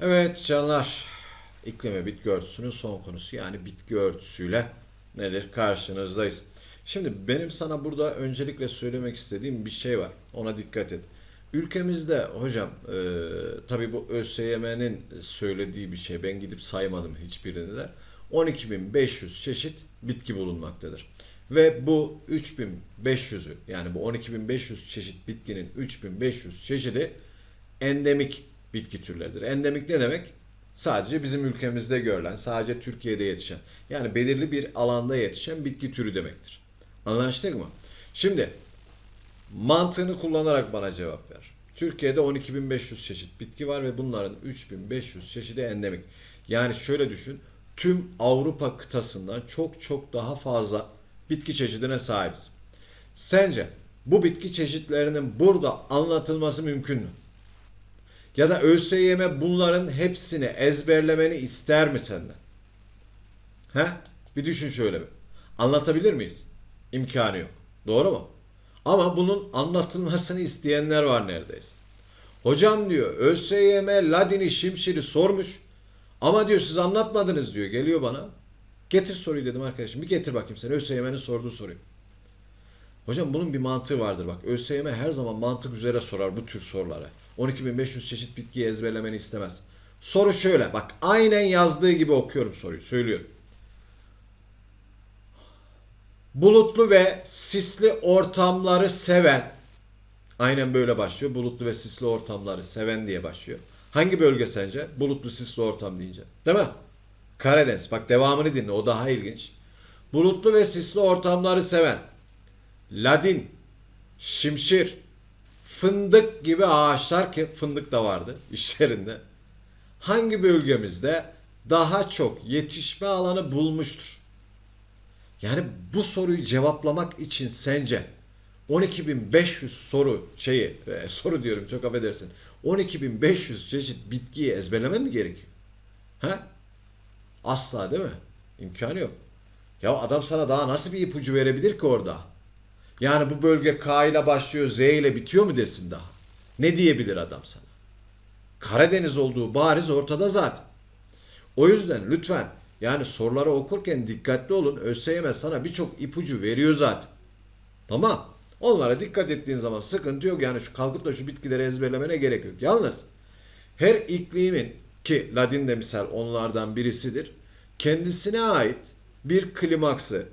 Evet canlar, iklim ve bitki örtüsünün son konusu yani bitki örtüsüyle nedir karşınızdayız. Şimdi benim sana burada öncelikle söylemek istediğim bir şey var. Ona dikkat et. Ülkemizde hocam e, tabii bu ÖSYM'nin söylediği bir şey. Ben gidip saymadım hiçbirini de. 12.500 çeşit bitki bulunmaktadır. Ve bu 3.500'ü yani bu 12.500 çeşit bitkinin 3.500 çeşidi endemik bitki türleridir. Endemik ne demek? Sadece bizim ülkemizde görülen, sadece Türkiye'de yetişen, yani belirli bir alanda yetişen bitki türü demektir. Anlaştık mı? Şimdi mantığını kullanarak bana cevap ver. Türkiye'de 12.500 çeşit bitki var ve bunların 3.500 çeşidi endemik. Yani şöyle düşün, tüm Avrupa kıtasından çok çok daha fazla bitki çeşidine sahibiz. Sence bu bitki çeşitlerinin burada anlatılması mümkün mü? Ya da ÖSYM bunların hepsini ezberlemeni ister mi senden? He? Bir düşün şöyle bir. Anlatabilir miyiz? İmkanı yok. Doğru mu? Ama bunun anlatılmasını isteyenler var neredeyse. Hocam diyor ÖSYM Ladin'i Şimşir'i sormuş. Ama diyor siz anlatmadınız diyor. Geliyor bana. Getir soruyu dedim arkadaşım. Bir getir bakayım sen ÖSYM'nin sorduğu soruyu. Hocam bunun bir mantığı vardır bak. ÖSYM her zaman mantık üzere sorar bu tür soruları. 12.500 çeşit bitkiyi ezberlemeni istemez. Soru şöyle bak aynen yazdığı gibi okuyorum soruyu söylüyorum. Bulutlu ve sisli ortamları seven aynen böyle başlıyor. Bulutlu ve sisli ortamları seven diye başlıyor. Hangi bölge sence? Bulutlu sisli ortam deyince. Değil mi? Karadeniz. Bak devamını dinle o daha ilginç. Bulutlu ve sisli ortamları seven Ladin, şimşir, fındık gibi ağaçlar ki fındık da vardı işlerinde. Hangi bölgemizde daha çok yetişme alanı bulmuştur? Yani bu soruyu cevaplamak için sence 12.500 soru şeyi e, soru diyorum çok affedersin. 12.500 çeşit bitkiyi ezberlemen mi gerekiyor? Ha? Asla değil mi? İmkanı yok. Ya adam sana daha nasıl bir ipucu verebilir ki orada? Yani bu bölge K ile başlıyor, Z ile bitiyor mu desin daha? Ne diyebilir adam sana? Karadeniz olduğu bariz ortada zaten. O yüzden lütfen yani soruları okurken dikkatli olun. ÖSYM sana birçok ipucu veriyor zaten. Tamam. Onlara dikkat ettiğin zaman sıkıntı yok. Yani şu kalkıp da şu bitkileri ezberlemene gerek yok. Yalnız her iklimin ki Ladin de misal onlardan birisidir. Kendisine ait bir klimaksı,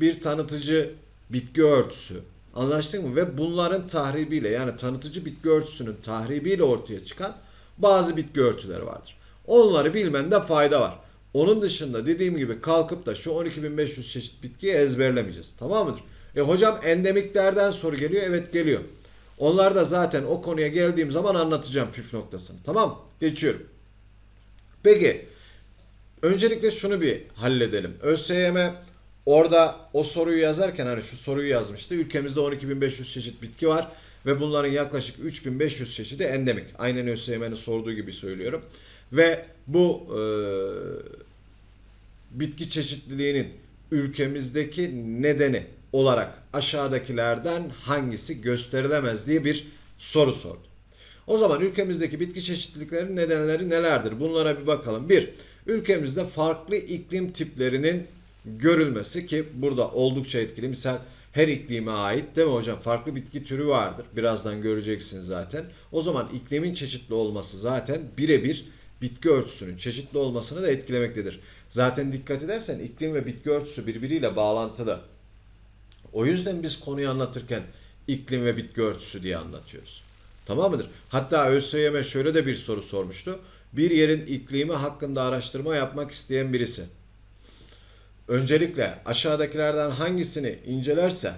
bir tanıtıcı bitki örtüsü. Anlaştık mı? Ve bunların tahribiyle yani tanıtıcı bitki örtüsünün tahribiyle ortaya çıkan bazı bitki örtüleri vardır. Onları bilmende fayda var. Onun dışında dediğim gibi kalkıp da şu 12.500 çeşit bitkiyi ezberlemeyeceğiz. Tamam mıdır? E hocam endemiklerden soru geliyor. Evet geliyor. Onlar da zaten o konuya geldiğim zaman anlatacağım püf noktasını. Tamam Geçiyorum. Peki. Öncelikle şunu bir halledelim. ÖSYM orada o soruyu yazarken hani şu soruyu yazmıştı. Ülkemizde 12.500 çeşit bitki var ve bunların yaklaşık 3.500 çeşidi endemik. Aynen ÖSYM'nin sorduğu gibi söylüyorum. Ve bu e, bitki çeşitliliğinin ülkemizdeki nedeni olarak aşağıdakilerden hangisi gösterilemez diye bir soru sordu. O zaman ülkemizdeki bitki çeşitliliklerinin nedenleri nelerdir? Bunlara bir bakalım. Bir, ülkemizde farklı iklim tiplerinin görülmesi ki burada oldukça etkili. Misal her iklime ait değil mi hocam? Farklı bitki türü vardır. Birazdan göreceksiniz zaten. O zaman iklimin çeşitli olması zaten birebir bitki örtüsünün çeşitli olmasını da etkilemektedir. Zaten dikkat edersen iklim ve bitki örtüsü birbiriyle bağlantılı. O yüzden biz konuyu anlatırken iklim ve bitki örtüsü diye anlatıyoruz. Tamam mıdır? Hatta ÖSYM şöyle de bir soru sormuştu. Bir yerin iklimi hakkında araştırma yapmak isteyen birisi. Öncelikle aşağıdakilerden hangisini incelerse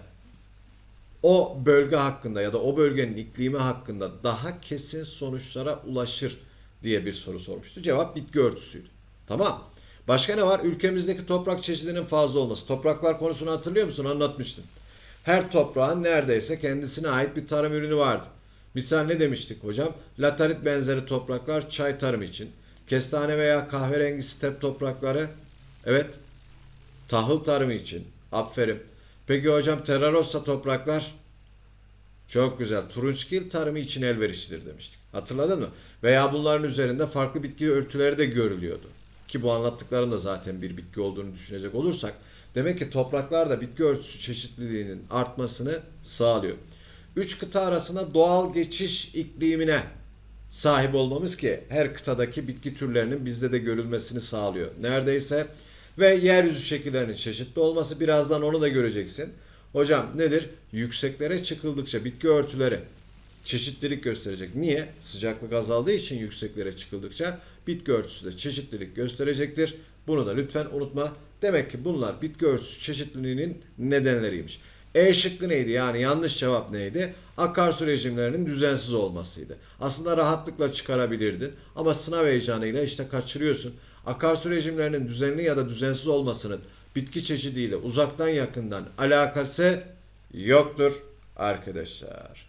o bölge hakkında ya da o bölgenin iklimi hakkında daha kesin sonuçlara ulaşır diye bir soru sormuştu. Cevap bitki örtüsüydü. Tamam. Başka ne var? Ülkemizdeki toprak çeşidinin fazla olması. Topraklar konusunu hatırlıyor musun? Anlatmıştım. Her toprağın neredeyse kendisine ait bir tarım ürünü vardı. Misal ne demiştik hocam? Latarit benzeri topraklar çay tarımı için. Kestane veya kahverengi step toprakları evet tahıl tarımı için. Aferin. Peki hocam terrarossa topraklar çok güzel. Turunçgil tarımı için elverişlidir demiştik. Hatırladın mı? Veya bunların üzerinde farklı bitki örtüleri de görülüyordu. Ki bu anlattıklarım da zaten bir bitki olduğunu düşünecek olursak demek ki topraklarda bitki örtüsü çeşitliliğinin artmasını sağlıyor. Üç kıta arasında doğal geçiş iklimine sahip olmamız ki her kıtadaki bitki türlerinin bizde de görülmesini sağlıyor. Neredeyse ve yeryüzü şekillerinin çeşitli olması birazdan onu da göreceksin. Hocam nedir? Yükseklere çıkıldıkça bitki örtüleri çeşitlilik gösterecek. Niye? Sıcaklık azaldığı için yükseklere çıkıldıkça bitki örtüsü de çeşitlilik gösterecektir. Bunu da lütfen unutma. Demek ki bunlar bitki örtüsü çeşitliliğinin nedenleriymiş. E şıkkı neydi? Yani yanlış cevap neydi? Akarsu rejimlerinin düzensiz olmasıydı. Aslında rahatlıkla çıkarabilirdin ama sınav heyecanıyla işte kaçırıyorsun. Akarsu rejimlerinin düzenli ya da düzensiz olmasının bitki çeşidiyle uzaktan yakından alakası yoktur arkadaşlar.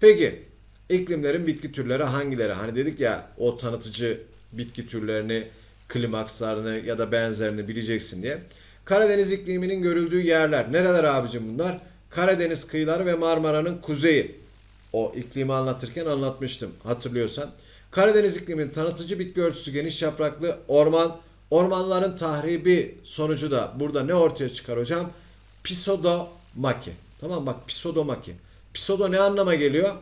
Peki iklimlerin bitki türleri hangileri? Hani dedik ya o tanıtıcı bitki türlerini, klimakslarını ya da benzerini bileceksin diye. Karadeniz ikliminin görüldüğü yerler. Nereler abicim bunlar? Karadeniz kıyıları ve Marmara'nın kuzeyi. O iklimi anlatırken anlatmıştım hatırlıyorsan. Karadeniz ikliminin tanıtıcı bitki örtüsü geniş yapraklı orman. Ormanların tahribi sonucu da burada ne ortaya çıkar hocam? Pisodomaki. Tamam bak pisodomaki. Pisodo ne anlama geliyor?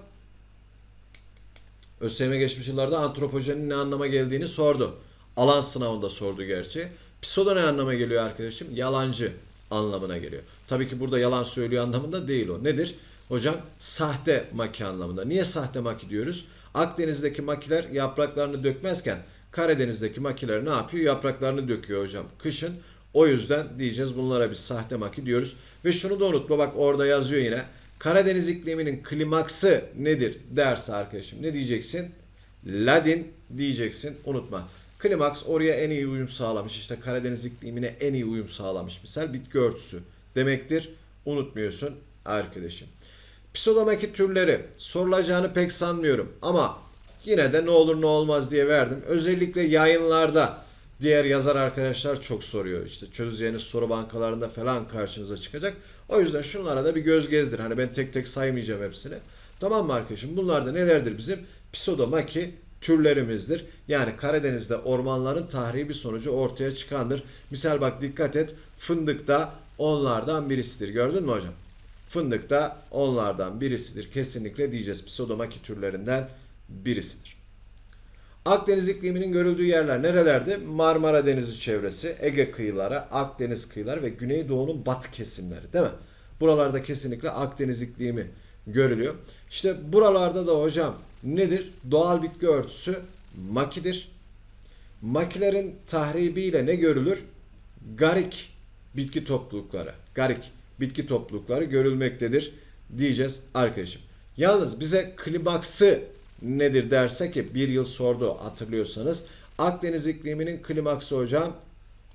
ÖSYM geçmiş yıllarda antropojenin ne anlama geldiğini sordu. Alan sınavında sordu gerçi. Pseudo ne anlama geliyor arkadaşım? Yalancı anlamına geliyor. Tabii ki burada yalan söylüyor anlamında değil o. Nedir? Hocam sahte maki anlamında. Niye sahte maki diyoruz? Akdeniz'deki makiler yapraklarını dökmezken Karadeniz'deki makiler ne yapıyor? Yapraklarını döküyor hocam. Kışın o yüzden diyeceğiz bunlara biz sahte maki diyoruz. Ve şunu da unutma bak orada yazıyor yine. Karadeniz ikliminin klimaksı nedir derse arkadaşım ne diyeceksin? Ladin diyeceksin unutma. Klimaks oraya en iyi uyum sağlamış. İşte Karadeniz iklimine en iyi uyum sağlamış. Misal bitki örtüsü demektir. Unutmuyorsun arkadaşım. Pseudomaki türleri sorulacağını pek sanmıyorum ama yine de ne olur ne olmaz diye verdim. Özellikle yayınlarda diğer yazar arkadaşlar çok soruyor. İşte çözeceğiniz soru bankalarında falan karşınıza çıkacak. O yüzden şunlara da bir göz gezdir. Hani ben tek tek saymayacağım hepsini. Tamam mı arkadaşım? Bunlar da nelerdir bizim? Pseudomaki türlerimizdir. Yani Karadeniz'de ormanların tahribi sonucu ortaya çıkandır. Misal bak dikkat et. Fındık da onlardan birisidir. Gördün mü hocam? Fındık da onlardan birisidir. Kesinlikle diyeceğiz. Pseudomaki türlerinden birisidir. Akdeniz ikliminin görüldüğü yerler nerelerde? Marmara Denizi çevresi, Ege kıyıları, Akdeniz kıyıları ve Güneydoğu'nun batı kesimleri değil mi? Buralarda kesinlikle Akdeniz iklimi görülüyor. İşte buralarda da hocam nedir? Doğal bitki örtüsü makidir. Makilerin tahribiyle ne görülür? Garik bitki toplulukları. Garik bitki toplulukları görülmektedir diyeceğiz arkadaşım. Yalnız bize klimaksı nedir derse ki bir yıl sordu hatırlıyorsanız. Akdeniz ikliminin klimaksı hocam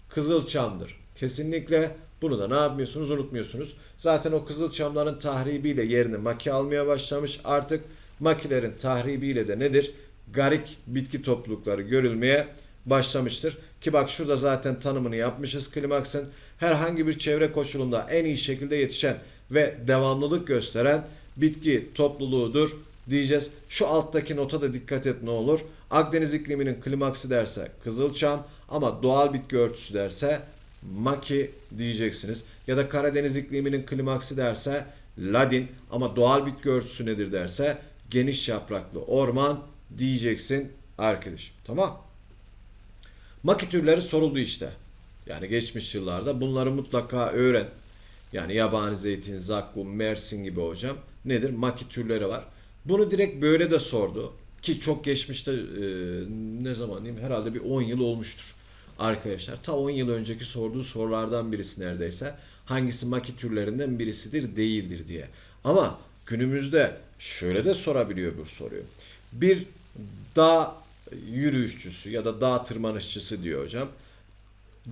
Kızılçam'dır. Kesinlikle bunu da ne yapmıyorsunuz unutmuyorsunuz. Zaten o Kızılçamların tahribiyle yerini maki almaya başlamış. Artık makilerin tahribiyle de nedir? Garik bitki toplulukları görülmeye başlamıştır. Ki bak şurada zaten tanımını yapmışız klimaksın. Herhangi bir çevre koşulunda en iyi şekilde yetişen ve devamlılık gösteren bitki topluluğudur diyeceğiz. Şu alttaki nota da dikkat et ne olur. Akdeniz ikliminin klimaksı derse Kızılçam ama doğal bitki örtüsü derse Maki diyeceksiniz. Ya da Karadeniz ikliminin klimaksı derse Ladin ama doğal bitki örtüsü nedir derse geniş yapraklı orman diyeceksin arkadaşım. Tamam. Maki türleri soruldu işte. Yani geçmiş yıllarda bunları mutlaka öğren. Yani yabani zeytin, zakkum, mersin gibi hocam. Nedir? Maki türleri var. Bunu direkt böyle de sordu. Ki çok geçmişte e, ne zaman diyeyim herhalde bir 10 yıl olmuştur arkadaşlar. Ta 10 yıl önceki sorduğu sorulardan birisi neredeyse. Hangisi maki türlerinden birisidir değildir diye. Ama günümüzde şöyle de sorabiliyor bu soruyu. Bir dağ yürüyüşçüsü ya da dağ tırmanışçısı diyor hocam.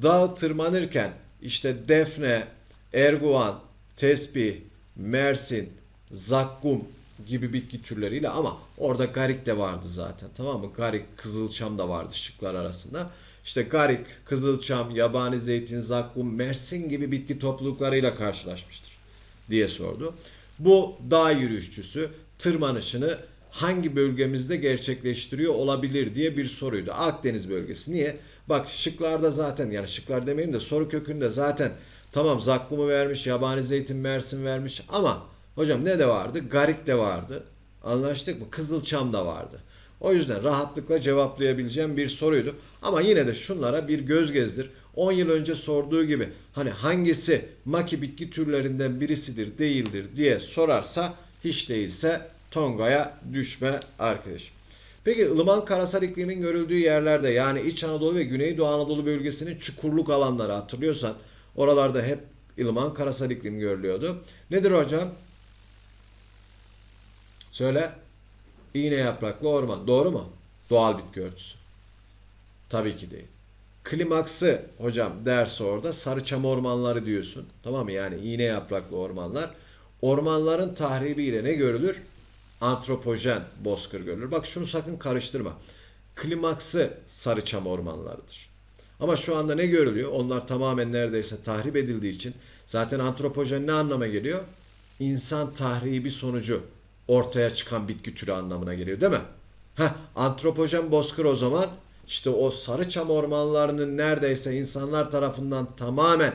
Dağ tırmanırken işte defne, erguvan, tesbih, mersin, zakkum gibi bitki türleriyle ama orada garik de vardı zaten tamam mı? Garik, kızılçam da vardı şıklar arasında. İşte garik, kızılçam, yabani zeytin, zakkum, mersin gibi bitki topluluklarıyla karşılaşmıştır diye sordu. Bu dağ yürüyüşçüsü tırmanışını hangi bölgemizde gerçekleştiriyor olabilir diye bir soruydu. Akdeniz bölgesi. Niye? Bak şıklarda zaten yani şıklar demeyeyim de soru kökünde zaten tamam zakkumu vermiş, yabani zeytin mersin vermiş ama hocam ne de vardı? Garik de vardı. Anlaştık mı? Kızılçam da vardı. O yüzden rahatlıkla cevaplayabileceğim bir soruydu. Ama yine de şunlara bir göz gezdir. 10 yıl önce sorduğu gibi hani hangisi maki bitki türlerinden birisidir değildir diye sorarsa hiç değilse Tonga'ya düşme arkadaşım. Peki ılıman karasal iklimin görüldüğü yerlerde yani İç Anadolu ve Güneydoğu Anadolu bölgesinin çukurluk alanları hatırlıyorsan oralarda hep ılıman karasal iklim görülüyordu. Nedir hocam? Söyle. İğne yapraklı orman. Doğru mu? Doğal bitki örtüsü. Tabii ki değil. Klimaksı hocam dersi orada sarıçam ormanları diyorsun. Tamam mı? Yani iğne yapraklı ormanlar. Ormanların tahribiyle ne görülür? Antropojen bozkır görülür. Bak şunu sakın karıştırma. Klimaksı sarıçam ormanlarıdır. Ama şu anda ne görülüyor? Onlar tamamen neredeyse tahrip edildiği için zaten antropojen ne anlama geliyor? İnsan tahribi sonucu ortaya çıkan bitki türü anlamına geliyor değil mi? Heh, antropojen bozkır o zaman işte o sarıçam ormanlarının neredeyse insanlar tarafından tamamen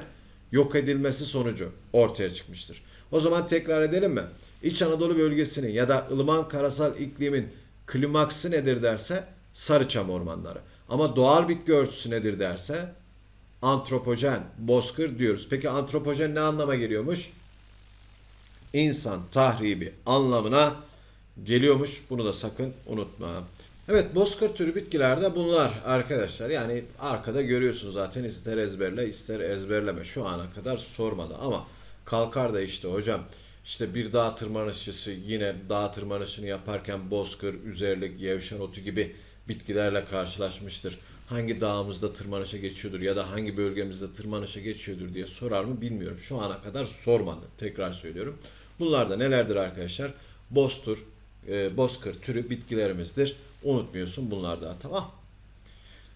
yok edilmesi sonucu ortaya çıkmıştır. O zaman tekrar edelim mi? İç Anadolu bölgesinin ya da ılıman karasal iklimin klimaksı nedir derse sarıçam ormanları. Ama doğal bitki örtüsü nedir derse antropojen, bozkır diyoruz. Peki antropojen ne anlama geliyormuş? İnsan tahribi anlamına geliyormuş. Bunu da sakın unutma. Evet bozkır türü bitkilerde bunlar arkadaşlar. Yani arkada görüyorsun zaten ister ezberle ister ezberleme. Şu ana kadar sormadı ama kalkar da işte hocam işte bir dağ tırmanışçısı yine dağ tırmanışını yaparken bozkır, üzerlik, yevşan otu gibi bitkilerle karşılaşmıştır. Hangi dağımızda tırmanışa geçiyordur ya da hangi bölgemizde tırmanışa geçiyordur diye sorar mı bilmiyorum. Şu ana kadar sormadı. Tekrar söylüyorum. Bunlar da nelerdir arkadaşlar? Boztur, e, bozkır türü bitkilerimizdir. Unutmuyorsun bunlar da tamam.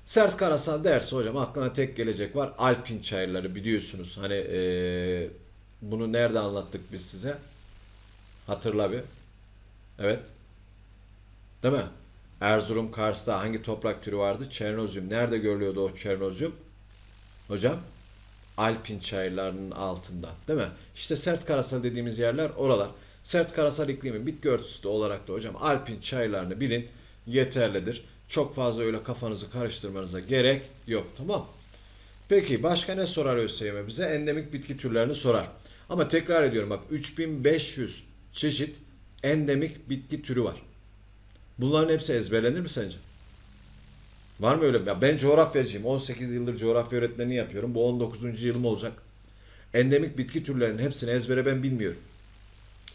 Sert karasal dersi hocam aklına tek gelecek var. Alpin çayırları biliyorsunuz. Hani e, bunu nerede anlattık biz size? Hatırla bir. Evet. Değil mi? Erzurum, Kars'ta hangi toprak türü vardı? Çernozyum. Nerede görülüyordu o çernozyum? Hocam? Alpin çayırlarının altında. Değil mi? İşte sert karasal dediğimiz yerler oralar. Sert karasal iklimin bitki örtüsü de olarak da hocam Alpin çayırlarını bilin yeterlidir. Çok fazla öyle kafanızı karıştırmanıza gerek yok. Tamam. Peki başka ne sorar ÖSYM bize? Endemik bitki türlerini sorar. Ama tekrar ediyorum bak 3500 çeşit endemik bitki türü var. Bunların hepsi ezberlenir mi sence? Var mı öyle? Ya ben coğrafyacıyım. 18 yıldır coğrafya öğretmenliği yapıyorum. Bu 19. yılım olacak. Endemik bitki türlerinin hepsini ezbere ben bilmiyorum.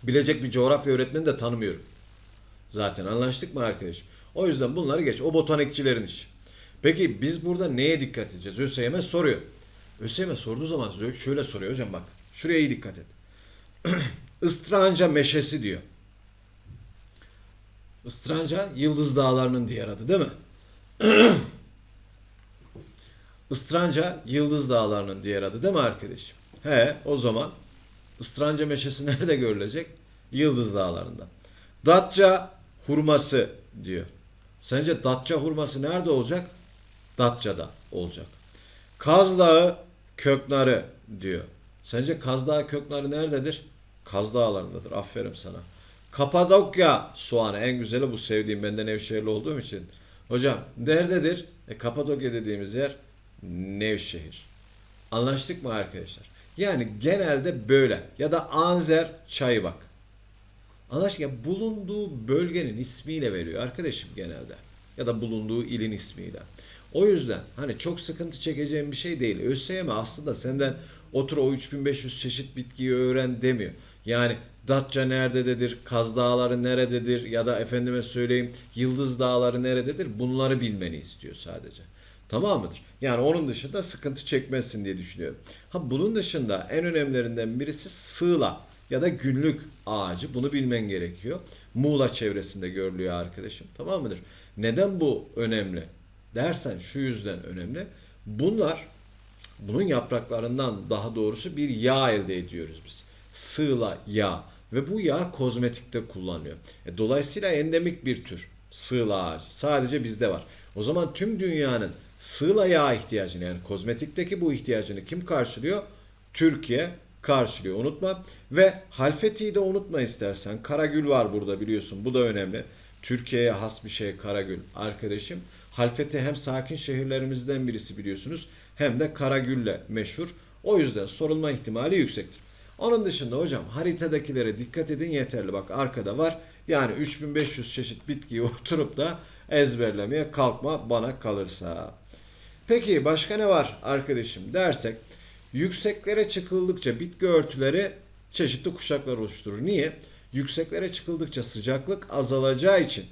Bilecek bir coğrafya öğretmeni de tanımıyorum. Zaten anlaştık mı arkadaş? O yüzden bunları geç. O botanikçilerin işi. Peki biz burada neye dikkat edeceğiz? ÖSYM soruyor. ÖSYM sorduğu zaman şöyle soruyor hocam bak. Şuraya iyi dikkat et. Istranca meşesi diyor. Istranca Yıldız Dağları'nın diğer adı değil mi? Istranca Yıldız Dağları'nın diğer adı değil mi arkadaşım? He o zaman Istranca meşesi nerede görülecek? Yıldız Dağları'nda. Datça hurması diyor. Sence Datça hurması nerede olacak? Datça'da olacak. Kaz Dağı köknarı diyor. Sence Kaz Dağı köknarı nerededir? Kaz Dağları'ndadır. Aferin sana. Kapadokya soğanı en güzeli bu sevdiğim benden Nevşehirli olduğum için. Hocam nerededir? E, Kapadokya dediğimiz yer Nevşehir. Anlaştık mı arkadaşlar? Yani genelde böyle. Ya da Anzer çayı bak. Anlaştık ya bulunduğu bölgenin ismiyle veriyor arkadaşım genelde. Ya da bulunduğu ilin ismiyle. O yüzden hani çok sıkıntı çekeceğim bir şey değil. ÖSYM aslında senden otur o 3500 çeşit bitkiyi öğren demiyor. Yani Datça nerededir, Kaz Dağları nerededir ya da efendime söyleyeyim Yıldız Dağları nerededir bunları bilmeni istiyor sadece. Tamam mıdır? Yani onun dışında sıkıntı çekmezsin diye düşünüyorum. Ha bunun dışında en önemlilerinden birisi sığla ya da günlük ağacı. Bunu bilmen gerekiyor. Muğla çevresinde görülüyor arkadaşım. Tamam mıdır? Neden bu önemli? Dersen şu yüzden önemli. Bunlar bunun yapraklarından daha doğrusu bir yağ elde ediyoruz biz. Sığla yağ. Ve bu yağ kozmetikte kullanılıyor. E, dolayısıyla endemik bir tür. Sığla ağacı. Sadece bizde var. O zaman tüm dünyanın sığla yağ ihtiyacını yani kozmetikteki bu ihtiyacını kim karşılıyor? Türkiye karşılıyor. Unutma. Ve halfetiyi de unutma istersen. Karagül var burada biliyorsun. Bu da önemli. Türkiye'ye has bir şey Karagül arkadaşım. Halfeti hem sakin şehirlerimizden birisi biliyorsunuz hem de Karagül'le meşhur. O yüzden sorulma ihtimali yüksektir. Onun dışında hocam haritadakilere dikkat edin yeterli. Bak arkada var. Yani 3500 çeşit bitkiyi oturup da ezberlemeye kalkma bana kalırsa. Peki başka ne var arkadaşım dersek yükseklere çıkıldıkça bitki örtüleri çeşitli kuşaklar oluşturur. Niye? Yükseklere çıkıldıkça sıcaklık azalacağı için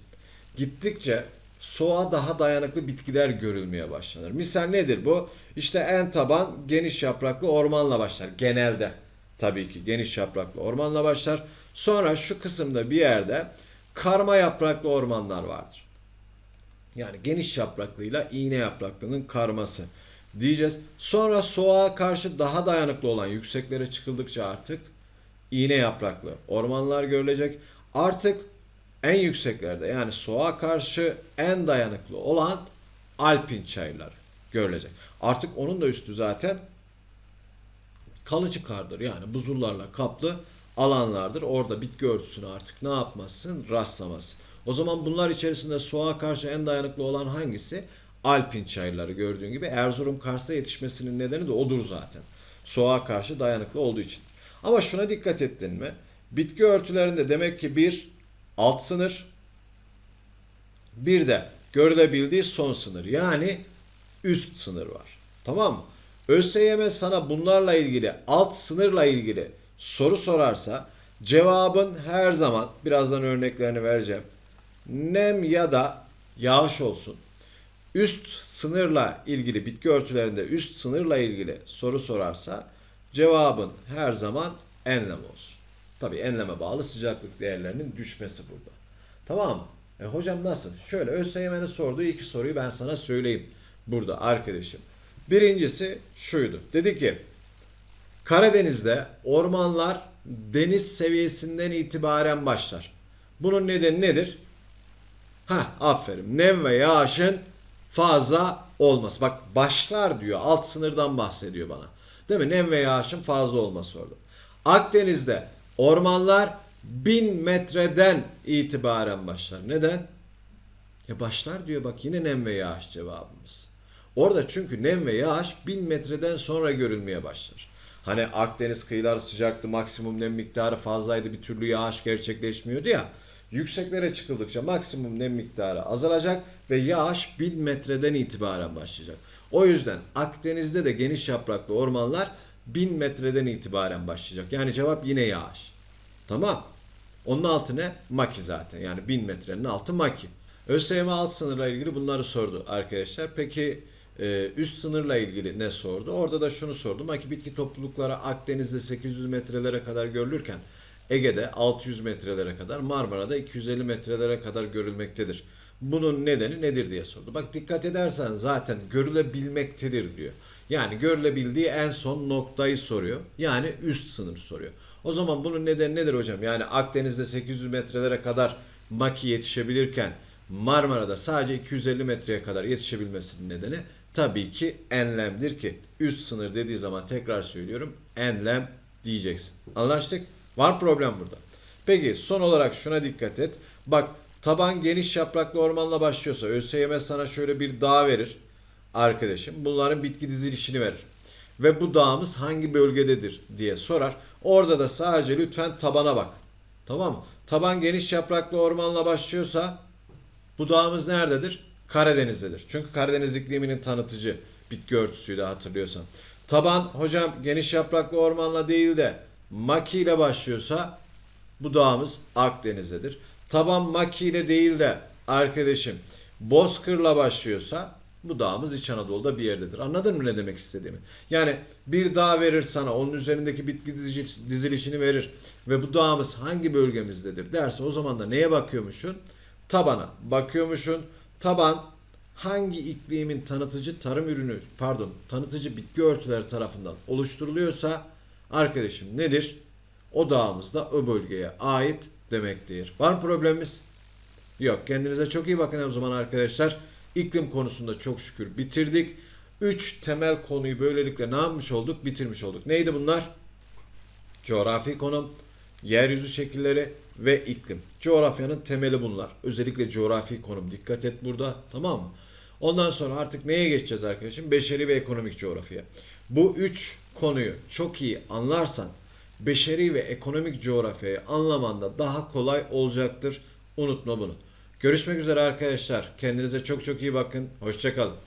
gittikçe soğuğa daha dayanıklı bitkiler görülmeye başlanır. Misal nedir bu? İşte en taban geniş yapraklı ormanla başlar genelde. Tabii ki geniş yapraklı ormanla başlar. Sonra şu kısımda bir yerde karma yapraklı ormanlar vardır. Yani geniş yapraklıyla iğne yapraklının karması diyeceğiz. Sonra soğuğa karşı daha dayanıklı olan yükseklere çıkıldıkça artık iğne yapraklı ormanlar görülecek. Artık en yükseklerde yani soğuğa karşı en dayanıklı olan alpin çayırlar görülecek. Artık onun da üstü zaten kalıcı kardır. Yani buzullarla kaplı alanlardır. Orada bitki örtüsünü artık ne yapmazsın? Rastlamazsın. O zaman bunlar içerisinde soğuğa karşı en dayanıklı olan hangisi? Alpin çayırları gördüğün gibi Erzurum Kars'ta yetişmesinin nedeni de odur zaten. Soğuğa karşı dayanıklı olduğu için. Ama şuna dikkat ettin mi? Bitki örtülerinde demek ki bir alt sınır, bir de görülebildiği son sınır. Yani üst sınır var. Tamam mı? ÖSYM sana bunlarla ilgili alt sınırla ilgili soru sorarsa cevabın her zaman birazdan örneklerini vereceğim. Nem ya da yağış olsun. Üst sınırla ilgili bitki örtülerinde üst sınırla ilgili soru sorarsa cevabın her zaman enlem olsun. Tabii enleme bağlı sıcaklık değerlerinin düşmesi burada. Tamam mı? E hocam nasıl? Şöyle ÖSYM'nin sorduğu iki soruyu ben sana söyleyeyim burada arkadaşım. Birincisi şuydu. Dedi ki Karadeniz'de ormanlar deniz seviyesinden itibaren başlar. Bunun nedeni nedir? Ha, aferin. Nem ve yağışın fazla olması. Bak başlar diyor. Alt sınırdan bahsediyor bana. Değil mi? Nem ve yağışın fazla olması orada. Akdeniz'de ormanlar 1000 metreden itibaren başlar. Neden? Ya başlar diyor bak yine nem ve yağış cevabımız. Orada çünkü nem ve yağış 1000 metreden sonra görülmeye başlar. Hani Akdeniz kıyıları sıcaktı, maksimum nem miktarı fazlaydı, bir türlü yağış gerçekleşmiyordu ya. Yükseklere çıkıldıkça maksimum nem miktarı azalacak ve yağış 1000 metreden itibaren başlayacak. O yüzden Akdeniz'de de geniş yapraklı ormanlar 1000 metreden itibaren başlayacak. Yani cevap yine yağış. Tamam. Onun altı ne? Maki zaten. Yani 1000 metrenin altı maki. ÖSYM alt sınırla ilgili bunları sordu arkadaşlar. Peki e, üst sınırla ilgili ne sordu? Orada da şunu sordu. Maki bitki toplulukları Akdeniz'de 800 metrelere kadar görülürken Ege'de 600 metrelere kadar, Marmara'da 250 metrelere kadar görülmektedir. Bunun nedeni nedir diye sordu. Bak dikkat edersen zaten görülebilmektedir diyor. Yani görülebildiği en son noktayı soruyor. Yani üst sınır soruyor. O zaman bunun nedeni nedir hocam? Yani Akdeniz'de 800 metrelere kadar maki yetişebilirken Marmara'da sadece 250 metreye kadar yetişebilmesinin nedeni tabii ki enlemdir ki üst sınır dediği zaman tekrar söylüyorum enlem diyeceksin. Anlaştık? Var problem burada. Peki son olarak şuna dikkat et. Bak taban geniş yapraklı ormanla başlıyorsa ÖSYM sana şöyle bir dağ verir arkadaşım. Bunların bitki dizilişini verir. Ve bu dağımız hangi bölgededir diye sorar. Orada da sadece lütfen tabana bak. Tamam mı? Taban geniş yapraklı ormanla başlıyorsa bu dağımız nerededir? Karadeniz'dedir. Çünkü Karadeniz ikliminin tanıtıcı bitki örtüsüydü hatırlıyorsan. Taban hocam geniş yapraklı ormanla değil de maki ile başlıyorsa bu dağımız Akdeniz'dedir. Taban maki ile değil de arkadaşım Bozkır'la başlıyorsa bu dağımız İç Anadolu'da bir yerdedir. Anladın mı ne demek istediğimi? Yani bir dağ verir sana, onun üzerindeki bitki dizi- dizilişini verir ve bu dağımız hangi bölgemizdedir derse o zaman da neye bakıyormuşsun? Tabana bakıyormuşsun. Taban hangi iklimin tanıtıcı tarım ürünü, pardon, tanıtıcı bitki örtüleri tarafından oluşturuluyorsa arkadaşım nedir? o dağımız da o bölgeye ait demektir. Var mı problemimiz? Yok. Kendinize çok iyi bakın o zaman arkadaşlar. İklim konusunda çok şükür bitirdik. 3 temel konuyu böylelikle ne yapmış olduk? Bitirmiş olduk. Neydi bunlar? Coğrafi konum, yeryüzü şekilleri ve iklim. Coğrafyanın temeli bunlar. Özellikle coğrafi konum. Dikkat et burada. Tamam mı? Ondan sonra artık neye geçeceğiz arkadaşım? Beşeri ve ekonomik coğrafya. Bu üç konuyu çok iyi anlarsan beşeri ve ekonomik coğrafyayı anlamanda daha kolay olacaktır. Unutma bunu. Görüşmek üzere arkadaşlar. Kendinize çok çok iyi bakın. Hoşçakalın.